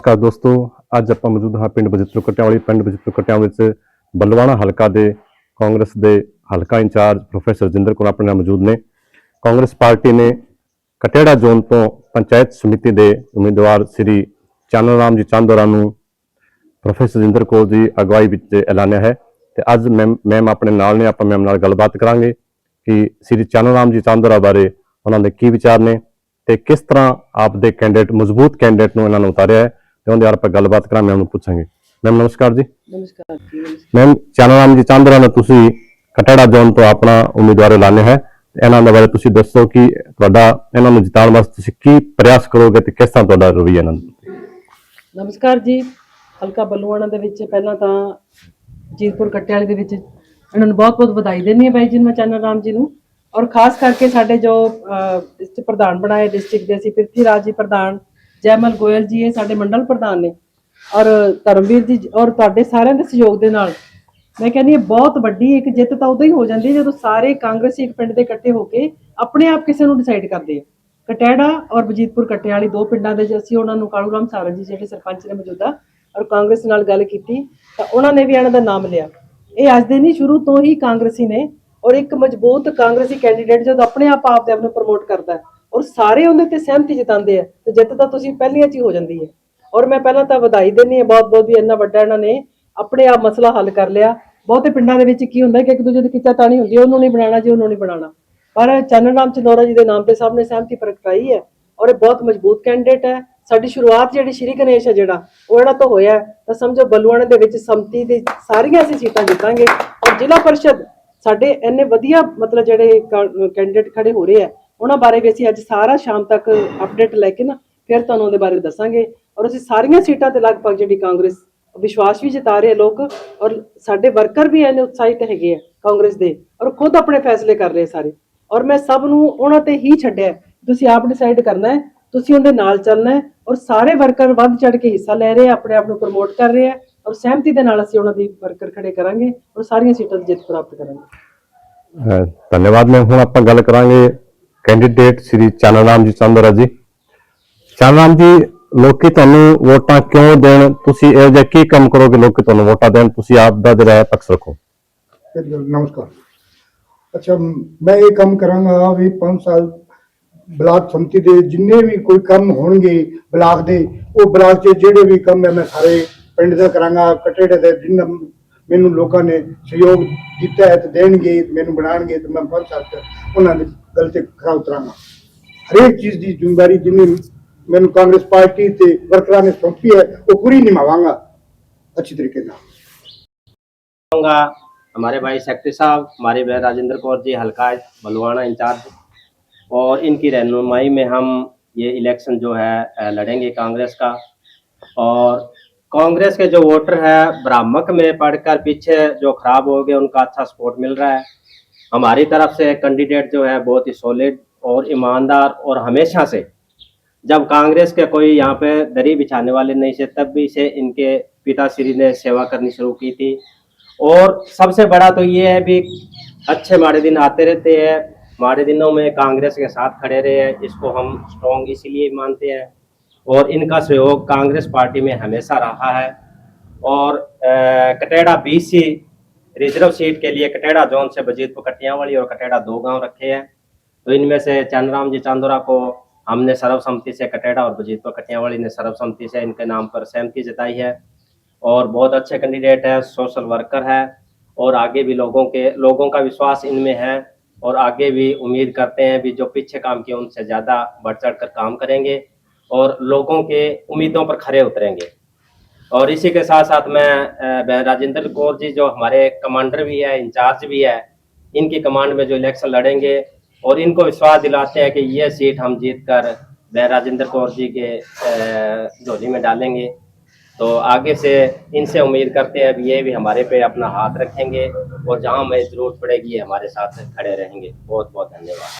ਨਮਸਕਾਰ ਦੋਸਤੋ, ਅੱਜ ਆਪਾਂ ਮੌਜੂਦ ਹਾਂ ਪਿੰਡ ਬਜਿੱਤਰ ਕਟਿਆਂ ਪਿੰਡ ਬਜਿੱਤਰ ਕਟਿਆਂ ਵਿੱਚ ਬੱਲਵਾਣਾ ਹਲਕਾ ਦੇ ਕਾਂਗਰਸ ਦੇ ਹਲਕਾ ਇੰਚਾਰਜ ਪ੍ਰੋਫੈਸਰ ਜਿੰਦਰ ਕੌਰ ਆਪਣੇ ਨਾਲ ਮੌਜੂਦ ਨੇ। ਕਾਂਗਰਸ ਪਾਰਟੀ ਨੇ ਕਟੇੜਾ ਜ਼ੋਨ ਤੋਂ ਪੰਚਾਇਤ ਸਮਿਤੀ ਦੇ ਉਮੀਦਵਾਰ ਸ੍ਰੀ ਚਾਨਣ ਰਾਮ ਜੀ ਚਾਂਦੋਰਾ ਨੂੰ ਪ੍ਰੋਫੈਸਰ ਜਿੰਦਰ ਕੌਰ ਦੀ ਅਗਵਾਈ ਵਿੱਚ ਐਲਾਨਿਆ ਹੈ ਤੇ ਅੱਜ ਮੈਮ ਮੈਮ ਆਪਣੇ ਨਾਲ ਨੇ, ਆਪਾਂ ਮੈਮ ਨਾਲ ਗੱਲਬਾਤ ਕਰਾਂਗੇ ਕਿ ਸ੍ਰੀ ਚਾਨਣ ਰਾਮ ਜੀ ਚਾਂਦੋਰਾ ਬਾਰੇ ਉਹਨਾਂ ਦੇ ਕੀ ਵਿਚਾਰ ਨੇ ਤੇ ਕਿਸ ਤਰ੍ਹਾਂ ਆਪ ਦੇ ਕੈਂਡੀਡੇਟ ਮਜ਼ਬੂਤ ਕੈਂਡੀਡੇਟ ਨੂੰ ਇਹਨਾਂ ਨੇ ਉਤਾਰਿਆ ਹੈ। ਤੇ ਉਹਦੇ ਬਾਰੇ ਆਪਾਂ ਗੱਲਬਾਤ ਕਰਾਂ ਮੈਮ ਨੂੰ ਪੁੱਛਾਂਗੇ। ਮੈਮ ਨਮਸਕਾਰ ਜੀ। ਨਮਸਕਾਰ ਜੀ ਮੈਮ ਚਾਨਣ ਰਾਮ ਜੀ ਚਾਂਦੋਰਾ ਨੂੰ ਤੁਸੀਂ ਕਟੜਾ ਜ਼ੋਨ ਤੋਂ ਆਪਣਾ ਉਮੀਦਵਾਰ ਐਲਾਨਿਆ ਹੈ। ਇਹਨਾਂ ਦੇ ਬਾਰੇ ਤੁਸੀਂ ਦੱਸੋ ਕਿ ਤੁਹਾਡਾ ਇਹਨਾਂ ਨੂੰ ਜਿਤਾਉਣ ਵਾਸਤੇ ਤੁਸੀਂ ਕੀ ਪ੍ਰਯਾਸ ਕਰੋਗੇ ਤੇ ਕਿਸ ਤਰ੍ਹਾਂ ਤੁਹਾਡਾ ਰਵੱਈਆ ਇਹਨਾਂ ਨਮਸਕਾਰ ਜੀ ਹਲਕਾ ਬੱਲੂਆਣਾ ਦੇ ਵਿੱਚ ਪਹਿਲਾਂ ਤਾਂ ਜੀਤਪੁਰ ਕੱਟੇ ਵਾਲੇ ਦੇ ਵਿੱਚ ਇਹਨਾਂ ਨੂੰ ਬਹੁਤ ਬਹੁਤ ਵਧਾਈ ਦਿੰਦੀ ਹਾਂ ਬਾਈ ਜੀ ਮੈਂ ਚੰਨਨ ਰਾਮ ਜੀ ਨੂੰ। ਔਰ ਖਾਸ ਕਰਕੇ ਸਾਡੇ ਜੋ ਇਸ ਪ੍ਰਧਾਨ ਬਣਾਏ ਡਿਸਟ੍ਰਿਕਟ ਦੇ ਅਸੀਂ ਪ੍ਰਿਥੀ ਰਾਜ ਜੀ ਪ੍ਰਧਾਨ ਜੈਮਲ ਗੋਇਲ ਜੀ, ਇਹ ਸਾਡੇ ਮੰਡਲ ਪ੍ਰਧਾਨ ਨੇ ਔਰ ਧਰਮਵੀਰ ਜੀ ਔਰ ਤੁਹਾਡੇ ਸਾਰਿਆਂ ਦੇ ਸਹਿਯੋਗ ਦੇ ਨਾਲ। ਮੈਂ ਕਹਿੰਦੀ ਹਾਂ, ਬਹੁਤ ਵੱਡੀ ਇੱਕ ਜਿੱਤ ਤਾਂ ਉਦੋਂ ਹੀ ਹੋ ਜਾਂਦੀ ਜਦੋਂ ਸਾਰੇ ਕਾਂਗਰਸੀ ਇੱਕ ਪਿੰਡ ਦੇ ਇਕੱਠੇ ਹੋ ਕੇ ਆਪਣੇ ਆਪ ਕਿਸੇ ਨੂੰ ਡਿਸਾਈਡ ਕਰਦੇ ਆ। ਕਟੈੜਾ ਔਰ ਬਜੀਤਪੁਰ ਕਟੇ ਦੋ ਪਿੰਡਾਂ ਦੇ ਅਸੀਂ ਉਹਨਾਂ ਨੂੰ ਕਾਲੂ ਰਾਮ ਸਾਰਾ ਜੀ ਜਿਹੜੇ ਸਰਪੰਚ ਨੇ ਮੌਜੂਦਾ ਔਰ ਕਾਂਗਰਸ ਨਾਲ ਗੱਲ ਕੀਤੀ, ਤਾਂ ਉਹਨਾਂ ਨੇ ਵੀ ਇਹਨਾਂ ਦਾ ਨਾਮ ਲਿਆ। ਇਹ ਅੱਜ ਦੇ ਨਹੀਂ, ਸ਼ੁਰੂ ਤੋਂ ਹੀ ਕਾਂਗਰਸੀ ਨੇ ਔਰ ਇੱਕ ਮਜ਼ਬੂਤ ਕਾਂਗਰਸੀ ਕੈਂਡੀਡੇਟ ਜਦੋਂ ਆਪਣੇ ਆਪ ਆਪ ਦੇ ਆਪ ਨੂੰ ਪ੍ਰਮੋਟ ਕਰਦਾ ਹੈ। ਔਰ ਸਾਰੇ ਉਹਦੇ ਤੇ ਸਹਿਮਤੀ ਜਤਾਉਂਦੇ ਆ, ਤੇ ਜਿੱਤ ਤਾਂ ਤੁਸੀਂ ਪਹਿਲੀਆਂ 'ਚ ਹੀ ਹੋ ਜਾਂਦੀ ਹੈ। ਔਰ ਮੈਂ ਪਹਿਲਾਂ ਤਾਂ ਵਧਾਈ ਦਿੰਦੀ ਹਾਂ, ਬਹੁਤ ਬਹੁਤ ਵੀ ਇੰਨਾ ਵੱਡਾ ਇਹਨਾਂ ਨੇ ਆਪਣੇ ਆਪ ਮਸਲਾ ਹੱਲ ਕਰ ਲਿਆ। ਬਹੁਤੇ ਪਿੰਡਾਂ ਦੇ ਵਿੱਚ ਕੀ ਹੁੰਦਾ ਕਿ ਇੱਕ ਦੂਜੇ ਦੀ ਖਿੱਚਾ ਤਾਣੀ ਹੁੰਦੀ ਹੈ, ਉਹਨੂੰ ਨਹੀਂ ਬਣਾਉਣਾ ਜੀ, ਉਹਨੂੰ ਨਹੀਂ ਬਣਾਉਣਾ। ਪਰ ਚੰਨ ਰਾਮ ਚੰਦੋਰਾ ਜੀ ਦੇ ਨਾਮ ਤੇ ਸਭ ਨੇ ਸਹਿਮਤੀ ਪ੍ਰਗਟਾਈ ਹੈ ਔਰ ਇਹ ਬਹੁਤ ਮਜ਼ਬੂਤ ਕੈਂਡੀਡੇਟ ਹੈ। ਸਾਡੀ ਸ਼ੁਰੂਆਤ ਜਿਹੜੀ ਸ਼੍ਰੀ ਗਣੇਸ਼ ਹੈ ਜਿਹੜਾ, ਉਹ ਇਹਨਾਂ ਤੋਂ ਹੋਇਆ ਤਾਂ ਸਮਝੋ ਬਲੂਆਣੇ ਦੇ ਵਿੱਚ ਸੰਮਤੀ ਦੀ ਸਾਰੀਆਂ ਅਸੀਂ ਸੀਟਾਂ ਜਿੱਤਾਂਗੇ। ਔਰ ਜ਼ਿਲ੍ਹਾ ਪਰਿਸ਼ਦ ਸਾਡੇ ਇੰਨੇ ਵਧੀਆ ਮਤਲਬ ਜਿਹੜੇ ਕੈਂਡੀਡੇਟ ਖੜੇ ਹੋ ਰਹੇ ਆ ਉਹਨਾਂ ਬਾਰੇ ਵੀ ਅਸੀਂ ਅੱਜ ਸਾਰਾ ਸ਼ਾਮ ਤੱਕ ਅਪਡੇਟ ਲੈ ਕੇ ਨਾ, ਫਿਰ ਤੁਹਾਨੂੰ ਉਹਦੇ ਬਾਰੇ ਦੱਸਾਂਗੇ। ਔਰ ਅਸੀਂ ਸਾਰੀਆਂ ਸੀਟਾਂ ਤੇ ਲਗਭਗ ਜਿਹੜੀ ਕਾਂਗਰਸ ਵਿਸ਼ਵਾਸ ਵੀ ਜਤਾ ਰਹੇ ਲੋਕ, ਔਰ ਸਾਡੇ ਵਰਕਰ ਵੀ ਇੰਨੇ ਉਤਸ਼ਾਹਿਤ ਹੈਗੇ ਆ ਕਾਂਗਰਸ ਦੇ, ਔਰ ਖੁਦ ਆਪਣੇ ਫੈਸਲੇ ਕਰ ਰਹੇ ਸਾਰੇ। ਔਰ ਮੈਂ ਸਭ ਨੂੰ ਉਹਨਾਂ ਤੇ ਹੀ ਛੱਡਿਆ ਤੁਸੀਂ ਆਪ ਡਿਸਾਈਡ ਕਰਨਾ ਹੈ, ਤੁਸੀਂ ਉਹਦੇ ਨਾਲ ਚੱਲਣਾ ਹੈ, ਔਰ ਸਾਰੇ ਵਰਕਰ ਵੱਧ ਚੜ ਕੇ ਹਿੱਸਾ ਲੈ ਰਹੇ ਆ, ਆਪਣੇ ਆਪ ਨੂੰ ਪ੍ਰਮੋਟ ਕਰ ਰਹੇ ਆ, ਔਰ ਸਹਿਮਤੀ ਦੇ ਨਾਲ ਅਸੀਂ ਉਹਨਾਂ ਦੀ ਵਰਕਰ ਖੜੇ ਕਰਾਂਗੇ, ਔਰ ਸਾਰੀਆਂ ਸੀਟਾਂ ਦੀ ਜਿੱਤ ਪ੍ਰਾਪਤ ਕਰਾਂਗੇ। ਧੰਨਵਾਦ ਮੈਂ ਹੁਣ ਆਪਾਂ ਗੱਲ ਕਰਾਂਗੇ ਕੈਂਡੀਡੇਟ ਸ੍ਰੀ ਚਾਨਣ ਜੀ ਚਾਂਦੋਰਾ ਜੀ। ਚਾਨਣ ਜੀ, ਲੋਕੀ ਤੁਹਾਨੂੰ ਵੋਟਾਂ ਕਿਉਂ ਦੇਣ? ਤੁਸੀਂ ਇਹੋ ਜਿਹਾ ਕੀ ਕੰਮ ਕਰੋਗੇ? ਲੋਕੀ ਤੁਹਾਨੂੰ ਵੋਟਾਂ ਦੇਣ। ਤੁਸੀਂ ਆਪ ਦਾ ਜਿਹੜਾ ਹੈ ਰੱਖੋ। ਨਮਸਕਾਰ। ਅੱਛਾ, ਮੈਂ ਇਹ ਕੰਮ ਕਰਾਂਗਾ ਵੀ 5 ਸਾਲ ਬਲਾਕ ਸੰਮਤੀ ਦੇ ਜਿੰਨੇ ਵੀ ਕੋਈ ਕੰਮ ਹੋਣਗੇ ਬਲਾਕ ਦੇ, ਉਹ ਬਲਾਕ 'ਚ ਜਿਹੜੇ ਵੀ ਕੰਮ ਹੈ, ਮੈਂ ਸਾਰੇ ਪਿੰਡ ਦਾ ਕਰਾਂਗਾ, ਕਟੇੜੇ ਦੇ ਜਿੰਨਾ ਮੈਨੂੰ ਲੋਕਾਂ ਨੇ ਸਹਿਯੋਗ ਕੀਤਾ ਹੈ ਤੇ ਦੇਣਗੇ, ਮੈਨੂੰ ਬਣਾਉਣਗੇ ਤੇ ਮੈਂ 5 ਸਾਲ ਤੱਕ ਉਹਨਾਂ ਦੇ ਗਲ ਤੇ ਖਰਾ ਉਤਰਾਂਗਾ ਹਰੇਕ ਚੀਜ਼ ਦੀ ਜ਼ਿੰਮੇਵਾਰੀ ਜਿੰਨੀ ਮੈਨੂੰ ਕਾਂਗਰਸ ਪਾਰਟੀ ਤੇ ਵਰਕਰਾਂ ਨੇ ਸੌਂਪੀ ਹੈ ਉਹ ਪੂਰੀ ਨਿਭਾਵਾਂਗਾ ਅੱਛੀ ਤਰੀਕੇ ਨਾਲ कहूँगा हमारे भाई सेक्रेटरी साहब हमारे भाई राजेंद्र कौर जी हल्का बलवाना इंचार्ज और इनकी रहनुमाई में हम ये इलेक्शन जो है अ, लड़ेंगे कांग्रेस का और कांग्रेस के जो वोटर है ब्राह्मक में पढ़कर पीछे जो खराब हो गए उनका अच्छा सपोर्ट मिल रहा है हमारी तरफ़ से कैंडिडेट जो है बहुत ही सॉलिड और ईमानदार और हमेशा से, जब कांग्रेस के कोई यहाँ पे दरी बिछाने वाले नहीं थे, तब भी से इनके पिताश्री ने सेवा करनी शुरू की थी। और सबसे बड़ा तो ये है भी, अच्छे माड़े दिन आते रहते हैं, माड़े दिनों में कांग्रेस के साथ खड़े रहे हैं इसको हम स्ट्रॉन्ग इसीलिए मानते हैं। और इनका सहयोग कांग्रेस पार्टी में हमेशा रहा है। और कटेड़ा बीसी रिज़र्व सीट के लिए कटेड़ा जोन से बजीतपुर कटियावाली और कटेड़ा दो गाँव रखे हैं। तो इनमें से चंद्रराम जी चांदोरा को हमने सर्वसम्मति से कटेड़ा और बजीतपुर कटियावाली ने सर्वसम्मति से इनके नाम पर सहमति जताई है। और बहुत अच्छे कैंडिडेट है, सोशल वर्कर है और आगे भी लोगों के, लोगों का विश्वास इनमें है और आगे भी उम्मीद करते हैं भी जो पीछे काम किए उनसे ज़्यादा बढ़ चढ़ कर काम करेंगे और लोगों के उम्मीदों पर खरे उतरेंगे। और इसी के साथ साथ मैं राजेंद्र कौर जी जो हमारे कमांडर भी है इंचार्ज भी है, इनकी कमांड में जो इलेक्शन लड़ेंगे और इनको विश्वास दिलाते हैं कि ये सीट हम जीत कर वह राजेंद्र कौर जी के झोली में डालेंगे। तो आगे से इनसे उम्मीद करते हैं भी ये भी हमारे पे अपना हाथ रखेंगे और जहाँ हमें ज़रूरत पड़ेगी हमारे साथ खड़े रहेंगे। बहुत बहुत धन्यवाद।